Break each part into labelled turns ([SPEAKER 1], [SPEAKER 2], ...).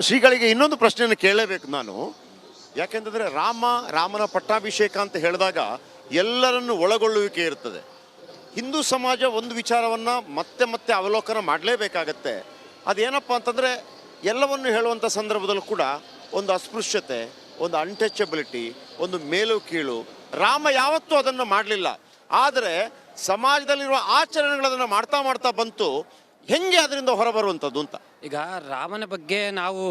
[SPEAKER 1] ಶ್ರೀಗಳಿಗೆ ಇನ್ನೊಂದು ಪ್ರಶ್ನೆಯನ್ನು ಕೇಳಲೇಬೇಕು ನಾನು. ಯಾಕೆಂತಂದ್ರೆ ರಾಮ, ರಾಮನ ಪಟ್ಟಾಭಿಷೇಕ ಅಂತ ಹೇಳಿದಾಗ ಎಲ್ಲರನ್ನು ಒಳಗೊಳ್ಳುವಿಕೆ ಇರ್ತದೆ. ಹಿಂದೂ ಸಮಾಜ ಒಂದು ವಿಚಾರವನ್ನ ಮತ್ತೆ ಮತ್ತೆ ಅವಲೋಕನ ಮಾಡಲೇಬೇಕಾಗತ್ತೆ. ಅದೇನಪ್ಪ ಅಂತಂದ್ರೆ ಎಲ್ಲವನ್ನು ಹೇಳುವಂಥ ಸಂದರ್ಭದಲ್ಲೂ ಕೂಡ ಒಂದು ಅಸ್ಪೃಶ್ಯತೆ, ಒಂದು ಅನ್ಟಚಬಿಲಿಟಿ ಒಂದು ಮೇಲು ಕೀಳು. ರಾಮ ಯಾವತ್ತೂ ಅದನ್ನು ಮಾಡಲಿಲ್ಲ. ಆದರೆ ಸಮಾಜದಲ್ಲಿರುವ ಆಚರಣೆಗಳನ್ನು ಮಾಡ್ತಾ ಮಾಡ್ತಾ ಬಂತು. ಹೆಂಗೆ ಅದರಿಂದ ಹೊರಬರುವಂಥದ್ದು ಅಂತ?
[SPEAKER 2] ಈಗ ರಾಮನ ಬಗ್ಗೆ ನಾವು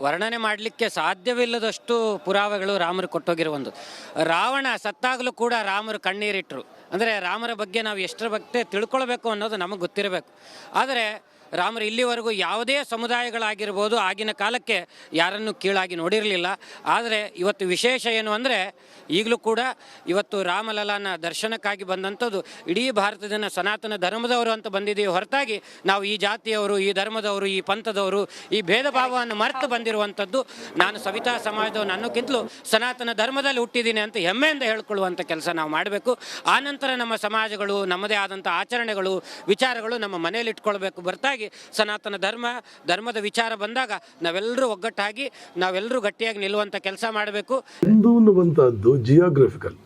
[SPEAKER 2] ವರ್ಣನೆ ಮಾಡಲಿಕ್ಕೆ ಸಾಧ್ಯವಿಲ್ಲದಷ್ಟು ಪುರಾವೆಗಳು ರಾಮರು ಕೊಟ್ಟೋಗಿರುವಂಥದ್ದು ರಾವಣ ಸತ್ತಾಗಲೂ ಕೂಡ ರಾಮರು ಕಣ್ಣೀರಿಟ್ಟರು ಅಂದರೆ ರಾಮರ ಬಗ್ಗೆ ನಾವು ಎಷ್ಟರ ಬಗ್ಗೆ ತಿಳ್ಕೊಳ್ಬೇಕು ಅನ್ನೋದು ನಮಗೆ ಗೊತ್ತಿರಬೇಕು. ಆದರೆ ರಾಮರು ಇಲ್ಲಿವರೆಗೂ ಯಾವುದೇ ಸಮುದಾಯಗಳಾಗಿರ್ಬೋದು ಆಗಿನ ಕಾಲಕ್ಕೆ ಯಾರನ್ನು ಕೀಳಾಗಿ ನೋಡಿರಲಿಲ್ಲ. ಆದರೆ ಇವತ್ತು ವಿಶೇಷ ಏನು ಅಂದರೆ ಈಗಲೂ ಕೂಡ ಇವತ್ತು ರಾಮಲಲಾನ ದರ್ಶನಕ್ಕಾಗಿ ಬಂದಂಥದ್ದು ಇಡೀ ಭಾರತದ ಸನಾತನ ಧರ್ಮದವರು ಅಂತ ಬಂದಿದ್ದೀವಿ ಹೊರತಾಗಿ ನಾವು ಈ ಜಾತಿಯವರು, ಈ ಧರ್ಮದವರು, ಈ ಪಂಥದವರು, ಈ ಭೇದ ಭಾವವನ್ನು ಮರೆತು ಬಂದಿರುವಂಥದ್ದು ನಾನು ಸವಿತಾ ಸಮಾಜದವನು ನನ್ನಕ್ಕಿಂತಲೂ ಸನಾತನ ಧರ್ಮದಲ್ಲಿ ಹುಟ್ಟಿದ್ದೀನಿ ಅಂತ ಹೆಮ್ಮೆಯಿಂದ ಹೇಳ್ಕೊಳ್ಳುವಂಥ ಕೆಲಸ ನಾವು ಮಾಡಬೇಕು. ಆನಂತರ ನಮ್ಮ ಸಮಾಜಗಳು, ನಮ್ಮದೇ ಆದಂಥ ಆಚರಣೆಗಳು, ವಿಚಾರಗಳು ನಮ್ಮ ಮನೆಯಲ್ಲಿ ಇಟ್ಕೊಳ್ಬೇಕು. ಹೊರತಾಗಿ ಸನಾತನ ಧರ್ಮ, ಧರ್ಮದ ವಿಚಾರ ಬಂದಾಗ ನಾವೆಲ್ಲರೂ ಒಗ್ಗಟ್ಟಾಗಿ, ನಾವೆಲ್ಲರೂ ಗಟ್ಟಿಯಾಗಿ ನಿಲ್ಲುವಂತ ಕೆಲಸ ಮಾಡಬೇಕು.
[SPEAKER 3] ಹಿಂದೂ ಅನ್ನುವಂತಹದ್ದು ಜಿಯೋಗ್ರಫಿಕಲ್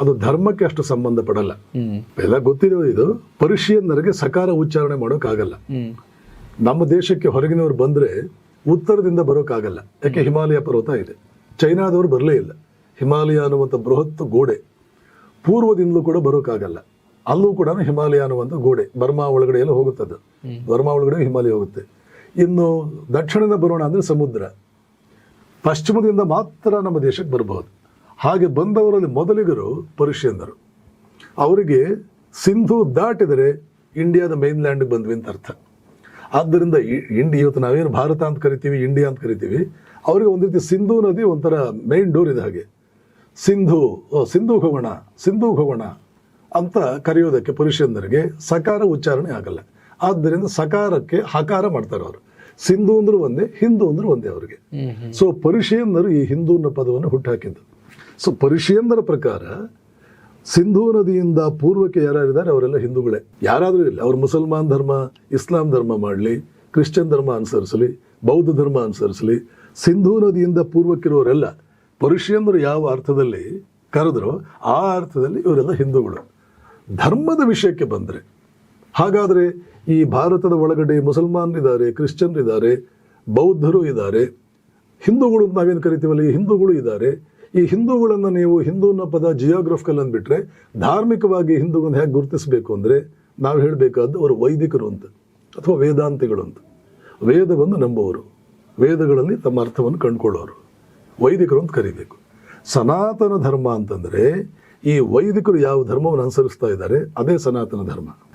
[SPEAKER 3] ಅದು ಧರ್ಮಕ್ಕೆ ಅಷ್ಟು ಸಂಬಂಧ ಪಡಲ್ಲ ಎಲ್ಲ ಗೊತ್ತಿರೋದು ಇದು, ಪರ್ಷಿಯನ್ನರಿಗೆ ಸಕಾರ ಉಚ್ಚಾರಣೆ ಮಾಡೋಕ್ಕಾಗಲ್ಲ. ನಮ್ಮ ದೇಶಕ್ಕೆ ಹೊರಗಿನವರು ಬಂದ್ರೆ ಉತ್ತರದಿಂದ ಬರೋಕ್ಕಾಗಲ್ಲ. ಯಾಕೆ ಹಿಮಾಲಯ ಪರ್ವತ ಇದೆ. ಚೈನಾದವರು ಬರಲೇ ಇಲ್ಲ. ಹಿಮಾಲಯ ಅನ್ನುವಂಥ ಬೃಹತ್ ಗೋಡೆ ಪೂರ್ವದಿಂದಲೂ ಕೂಡ ಬರೋಕ್ಕಾಗಲ್ಲ. ಅಲ್ಲೂ ಕೂಡ ಹಿಮಾಲಯ ಅನ್ನುವಂಥ ಗೋಡೆ ಬರ್ಮಾ ಒಳಗಡೆ ಎಲ್ಲ ಹೋಗುತ್ತದೆ ಬರ್ಮಾ ಒಳಗಡೆ ಹಿಮಾಲಯ ಹೋಗುತ್ತೆ. ಇನ್ನು ದಕ್ಷಿಣದಿಂದ ಬರೋಣ ಅಂದರೆ ಸಮುದ್ರ. ಪಶ್ಚಿಮದಿಂದ ಮಾತ್ರ ನಮ್ಮ ದೇಶಕ್ಕೆ ಬರಬಹುದು ಹಾಗೆ ಬಂದವರಲ್ಲಿ ಮೊದಲಿಗರು ಪರ್ಷಿಯನ್ನರು ಅವರಿಗೆ ಸಿಂಧು ದಾಟಿದರೆ ಇಂಡಿಯಾದ ಮೈನ್ಲ್ಯಾಂಡ್ಗೆ ಬಂದ್ವಿ ಅಂತ ಅರ್ಥ. ಆದ್ದರಿಂದ ಇಂಡಿ ಇವತ್ತು ನಾವೇನು ಭಾರತ ಅಂತ ಕರಿತೀವಿ ಇಂಡಿಯಾ ಅಂತ ಕರಿತೀವಿ ಅವರಿಗೆ ಒಂದು ರೀತಿ ಸಿಂಧು ನದಿ ಒಂಥರ ಮೈನ್ ಡೋರ್ ಇದೆ ಹಾಗೆ. ಸಿಂಧು ಸಿಂಧು ಹೋಗೋಣ ಸಿಂಧು ಹೋಗೋಣ ಅಂತ ಕರೆಯೋದಕ್ಕೆ ಪುರುಷಂದರಿಗೆ ಸಕಾರ ಉಚ್ಚಾರಣೆ ಆಗಲ್ಲ. ಆದ್ದರಿಂದ ಸಕಾರಕ್ಕೆ ಹಕಾರ ಮಾಡ್ತಾರೆ ಅವರು. ಸಿಂಧು ಅಂದ್ರೂ ಒಂದೇ ಹಿಂದೂ ಅಂದ್ರೂ ಒಂದೇ ಅವರಿಗೆ. ಸೊ ಪರ್ಷಿಯನ್ನರು ಈ ಹಿಂದೂ ಅನ್ನೋ ಪದವನ್ನು ಹುಟ್ಟುಹಾಕಿದ್ದು ಸೊ ಪರ್ಷಿಯನ್ನರ ಪ್ರಕಾರ ಸಿಂಧೂ ನದಿಯಿಂದ ಪೂರ್ವಕ್ಕೆ ಯಾರಿದ್ದಾರೆ ಅವರೆಲ್ಲ ಹಿಂದೂಗಳೇ. ಯಾರಾದರೂ ಇಲ್ಲ. ಅವ್ರು ಮುಸಲ್ಮಾನ್ ಧರ್ಮ ಇಸ್ಲಾಂ ಧರ್ಮ ಮಾಡಲಿ ಕ್ರಿಶ್ಚಿಯನ್ ಧರ್ಮ ಅನುಸರಿಸಲಿ ಬೌದ್ಧ ಧರ್ಮ ಅನುಸರಿಸಲಿ ಸಿಂಧೂ ನದಿಯಿಂದ ಪೂರ್ವಕ್ಕಿರೋರೆಲ್ಲ ಪರುಷಿಯಂದರು ಯಾವ ಅರ್ಥದಲ್ಲಿ ಕರೆದ್ರೋ ಆ ಅರ್ಥದಲ್ಲಿ ಇವರೆಲ್ಲ ಹಿಂದೂಗಳು. ಧರ್ಮದ ವಿಷಯಕ್ಕೆ ಬಂದರೆ. ಹಾಗಾದರೆ ಈ ಭಾರತದ ಒಳಗಡೆ ಮುಸಲ್ಮಾನರಿದ್ದಾರೆ, ಕ್ರಿಶ್ಚಿಯನ್ರಿದ್ದಾರೆ, ಬೌದ್ಧರು ಇದ್ದಾರೆ, ಹಿಂದೂಗಳು ನಾವೇನು ಕರಿತೀವಲ್ಲ? ಈ ಹಿಂದೂಗಳು ಇದ್ದಾರೆ. ಈ ಹಿಂದೂಗಳನ್ನು ನೀವು ಹಿಂದೂ ಅನ್ನೋ ಪದ ಜಿಯೋಗ್ರಫಿಕಲ್ ಅಂದ್ಬಿಟ್ರೆ ಧಾರ್ಮಿಕವಾಗಿ ಹಿಂದೂಗಳನ್ನು ಹೇಗೆ ಗುರುತಿಸಬೇಕು ಅಂದರೆ ನಾವು ಹೇಳಬೇಕಾದ್ದು ಅವರು ವೈದಿಕರು ಅಂತ ಅಥವಾ ವೇದಾಂತಿಗಳು ಅಂತ. ವೇದವನ್ನು ನಂಬುವರು ವೇದಗಳಲ್ಲಿ ತಮ್ಮ ಅರ್ಥವನ್ನು ಕಂಡುಕೊಳ್ಳೋರು. ವೈದಿಕರು ಅಂತ ಕರಿಬೇಕು. ಸನಾತನ ಧರ್ಮ ಅಂತಂದರೆ ಈ ವೈದಿಕರು ಯಾವ ಧರ್ಮವನ್ನು ಅನುಸರಿಸ್ತಾ ಇದ್ದಾರೆ ಅದೇ ಸನಾತನ ಧರ್ಮ.